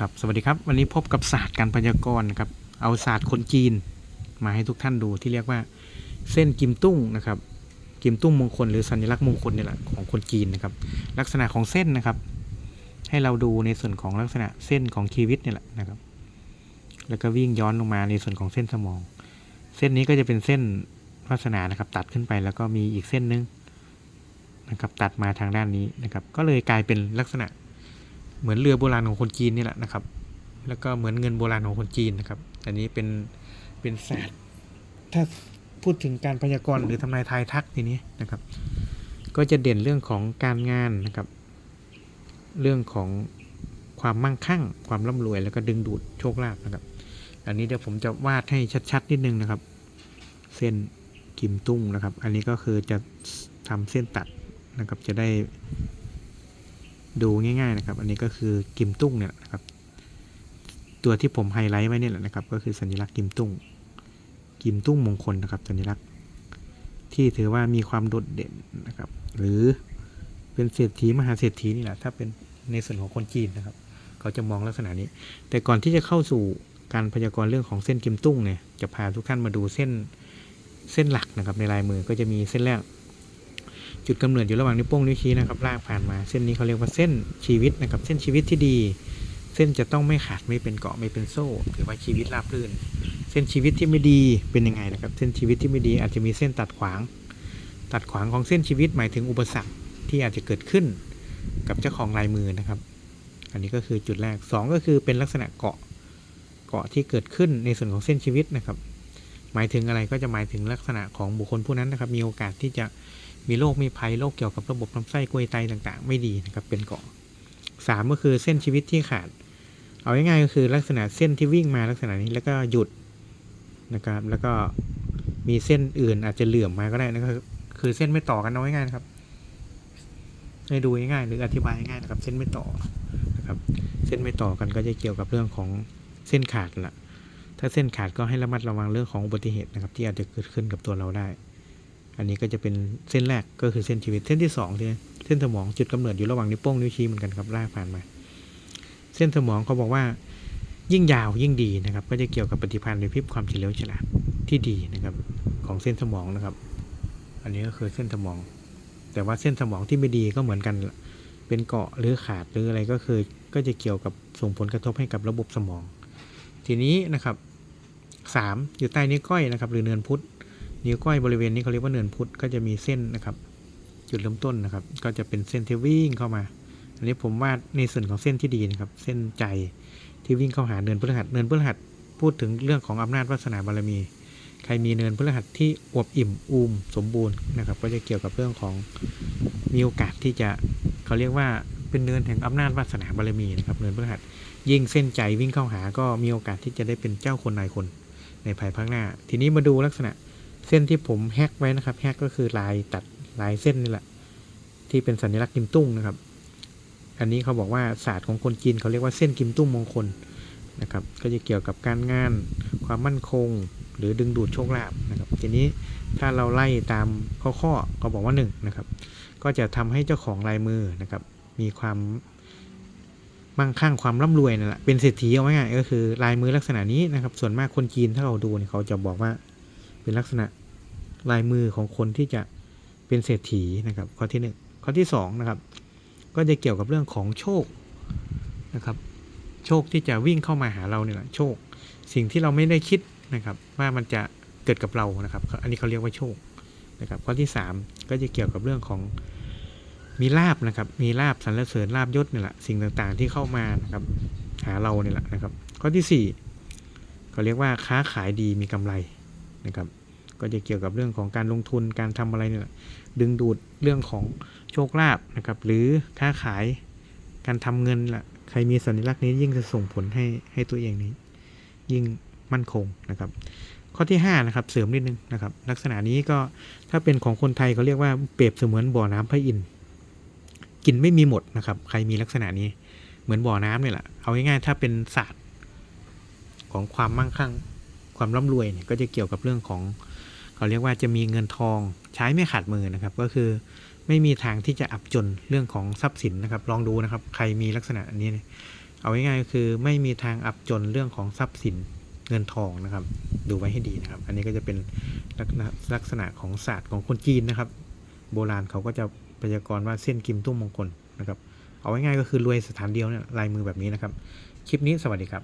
ครับสวัสดีครับวันนี้พบกับศาสตร์การพยากรณ์นะครับเอาศาสตร์คนจีนมาให้ทุกท่านดูที่เรียกว่าเส้นกิมตุ้งนะครับกิมตุ้งมงคลหรือสัญลักษณ์มงคลนี่แหละของคนจีนนะครับลักษณะของเส้นนะครับ ให้เราดูในส่วนของลักษณะเส้นของชีวิตนี่แหละนะครับ แล้วก็วิ่งย้อนลงมาในส่วนของเส้นสมอง เส้นนี้ก็จะเป็นเส้นวาสนานะครับตัดขึ้นไปแล้วก็มีอีกเส้นนึงนะครับตัดมาทางด้านนี้นะครับก็เลยกลายเป็นลักษณะ เหมือนเรือโบราณของคนจีนนี่แหละนะครับ แล้วก็เหมือนเงินโบราณของคนจีนนะครับอันนี้เป็นเป็นศาสตร์ถ้าพูดถึงการพยากรณ์หรือทำนายทายทักทีนี้นะครับ ก็จะเด่นเรื่องของการงานนะครับ เรื่องของความมั่งคั่ง ความร่ำรวย แล้วก็ดึงดูดโชคลาภนะครับ อันนี้เดี๋ยวผมจะวาดให้ชัดๆนิดนึงนะครับ เส้นกิมตุ้งนะครับ อันนี้ก็คือจะทำเส้นตัดนะครับ จะได้ ดูง่ายๆนะครับ อันนี้ก็คือกิมตุ้งเนี่ยนะครับ ตัวที่ผมไฮไลท์ไว้เนี่ยแหละนะครับ ก็คือสัญลักษณ์กิมตุ้ง กิมตุ้งมงคลนะครับ สัญลักษณ์ ที่ถือว่ามีความโดดเด่นนะครับ หรือเป็นเศรษฐีมหาเศรษฐีนี่แหละถ้าเป็นในส่วนของคนจีนนะครับ เขาจะมองลักษณะนี้ แต่ก่อนที่จะเข้าสู่การพยากรณ์เรื่องของเส้นกิมตุ้งเนี่ยจะพาทุกท่านมาดูเส้นเส้นหลักนะครับในลายมือก็จะมีเส้นแรก จุดกำเนิดอยู่ระหว่างนิ้วโป้งนิ้วชี้นะครับลากผ่านมา เส้นนี้เขาเรียกว่าเส้นชีวิตนะครับ เส้นชีวิตที่ดี เส้นจะต้องไม่ขาดไม่เป็นเกาะไม่เป็นโซ่ถือว่าชีวิตราบรื่น เส้นชีวิตที่ไม่ดีเป็นยังไงนะครับ เส้นชีวิตที่ไม่ดีอาจจะมีเส้นตัดขวาง ตัดขวางของเส้นชีวิตหมายถึงอุปสรรคที่อาจจะเกิดขึ้นกับเจ้าของลายมือนะครับ อันนี้ก็คือจุดแรกสองก็คือเป็นลักษณะเกาะเกาะที่เกิดขึ้นในส่วนของเส้นชีวิตนะครับ หมายถึงอะไรก็จะหมายถึงลักษณะของบุคคลผู้นั้นนะครับ มีโอกาสที่จะ มีโรคมีภัยโรคเกี่ยวกับระบบลำไส้กลวยไตต่างๆ ไม่ดีนะครับเป็นเกาะสามก็คือเส้นชีวิตที่ขาด เอาง่ายๆก็คือลักษณะเส้นที่วิ่งมาลักษณะนี้แล้วก็หยุดนะครับ แล้วก็มีเส้นอื่นอาจจะเหลื่อมมาก็ได้นะครับ คือเส้นไม่ต่อกันเอาง่ายๆนะครับ ให้ดูง่ายๆหรืออธิบายง่ายๆนะครับ เส้นไม่ต่อนะครับ เส้นไม่ต่อกันก็จะเกี่ยวกับเรื่องของเส้นขาดละถ้าเส้นขาดก็ให้ระมัดระวังเรื่องของอุบัติเหตุนะครับ ที่อาจจะเกิดขึ้นกับตัวเราได้ อันนี้ก็จะเป็นเส้นแรกก็คือเส้นชีวิต เส้นที่สองที่เส้นสมองจุดกำเนิดอยู่ระหว่างนิ้วโป้งนิ้วชี้เหมือนกันครับลากผ่านมา เส้นสมองเขาบอกว่า ยิ่งยาวยิ่งดีนะครับ ก็จะเกี่ยวกับปฏิพันธ์ในพิบความเฉลียวฉลาดที่ดีนะครับ ของเส้นสมองนะครับ อันนี้ก็คือเส้นสมอง แต่ว่าเส้นสมองที่ไม่ดีก็เหมือนกัน เป็นเกาะหรือขาดหรืออะไรก็คือ ก็จะเกี่ยวกับส่งผลกระทบให้กับระบบสมอง ทีนี้นะครับสามอยู่ใต้นิ้วก้อยนะครับ หรือเนินพุทธ นิ้วก้อยบริเวณนี้เขาเรียกว่าเนินพุทธก็จะมีเส้นนะครับ จุดเริ่มต้นนะครับ ก็จะเป็นเส้นที่วิ่งเข้ามา อันนี้ผมวาดในส่วนของเส้นที่ดีนะครับ เส้นใจที่วิ่งเข้าหาเนินพฤหัสเนินพฤหัสพูดถึงเรื่องของอำนาจวาสนาบารมี ใครมีเนินพฤหัสที่อวบอิ่มอูมสมบูรณ์นะครับ ก็จะเกี่ยวกับเรื่องของมีโอกาสที่จะเขาเรียกว่าเป็นเนินแห่งอำนาจวาสนาบารมีนะครับ เนินพฤหัสยิ่งเส้นใจวิ่งเข้าหาก็มีโอกาสที่จะได้เป็นเจ้าคนนายคนในภายภาคหน้า ทีนี้มาดูลักษณะ เส้นที่ผมแฮกไว้นะครับแฮกก็คือลายตัดลายเส้นนี่แหละ ที่เป็นสัญลักษณ์กิมตุ้งนะครับ อันนี้เขาบอกว่าศาสตร์ของคนจีนเขาเรียกว่าเส้นกิมตุ้งมงคลนะครับ ก็จะเกี่ยวกับการงาน ความมั่นคง หรือดึงดูดโชคลาภนะครับ ทีนี้ถ้าเราไล่ตามข้อข้อเขาบอกว่าหนึ่งนะครับ ก็จะทำให้เจ้าของลายมือนะครับ มีความมั่งคั่งความร่ำรวยนั่นแหละเป็นเศรษฐีเอาง่ายก็คือลายมือลักษณะนี้นะครับ ส่วนมากคนจีนถ้าเราดูเนี่ยเขาจะบอกว่า เป็นลักษณะลายมือของคนที่จะเป็นเศรษฐีนะครับข้อที่หนึ่งข้อที่สองนะครับ ก็จะเกี่ยวกับเรื่องของโชคนะครับ โชคที่จะวิ่งเข้ามาหาเราเนี่ยแหละโชค สิ่งที่เราไม่ได้คิดนะครับว่ามันจะเกิดกับเรานะครับ อันนี้เขาเรียกว่าโชคนะครับ ข้อที่สามก็จะเกี่ยวกับเรื่องของมีลาบนะครับ มีลาบสรรเสริญลาบยศเนี่ยแหละสิ่งต่างๆที่เข้ามานะครับหาเราเนี่ยแหละนะครับ ข้อที่สี่เขาเรียกว่าค้าขายดีมีกำไร นะครับก็จะเกี่ยวกับเรื่องของการลงทุนการทำอะไรเนี่ยดึงดูดเรื่องของโชคลาภนะครับหรือค้าขายการทำเงินแหละใครมีสัญลักษณ์นี้ยิ่งจะส่งผลให้ให้ตัวเองนี้ ยิ่งมั่นคงนะครับ ข้อที่5นะครับเสริมนิดนึงนะครับ ลักษณะนี้ก็ถ้าเป็นของคนไทยเขาเรียกว่าเปรียบเสมือนบ่อน้ำพระอินทร์กินไม่มีหมดนะครับ ใครมีลักษณะนี้เหมือนบ่อน้ำเนี่ยแหละเอาง่ายๆถ้าเป็นศาสตร์ของความมั่งคั่ง ความร่ำรวยเนี่ยก็จะเกี่ยวกับเรื่องของเขาเรียกว่าจะมีเงินทองใช้ไม่ขาดมือนะครับ ก็คือไม่มีทางที่จะอับจนเรื่องของทรัพย์สินนะครับ ลองดูนะครับ ใครมีลักษณะอันนี้เนี่ยเอาง่ายๆก็คือไม่มีทางอับจนเรื่องของทรัพย์สินเงินทองนะครับ ดูไว้ให้ดีนะครับ อันนี้ก็จะเป็นลักษณะลักษณะของศาสตร์ของคนจีนนะครับ โบราณเขาก็จะพยากรณ์ว่าเส้นกิมตุ้มมงคลนะครับ เอาง่ายๆก็คือรวยสถานเดียวเนี่ยลายมือแบบนี้นะครับ คลิปนี้สวัสดีครับ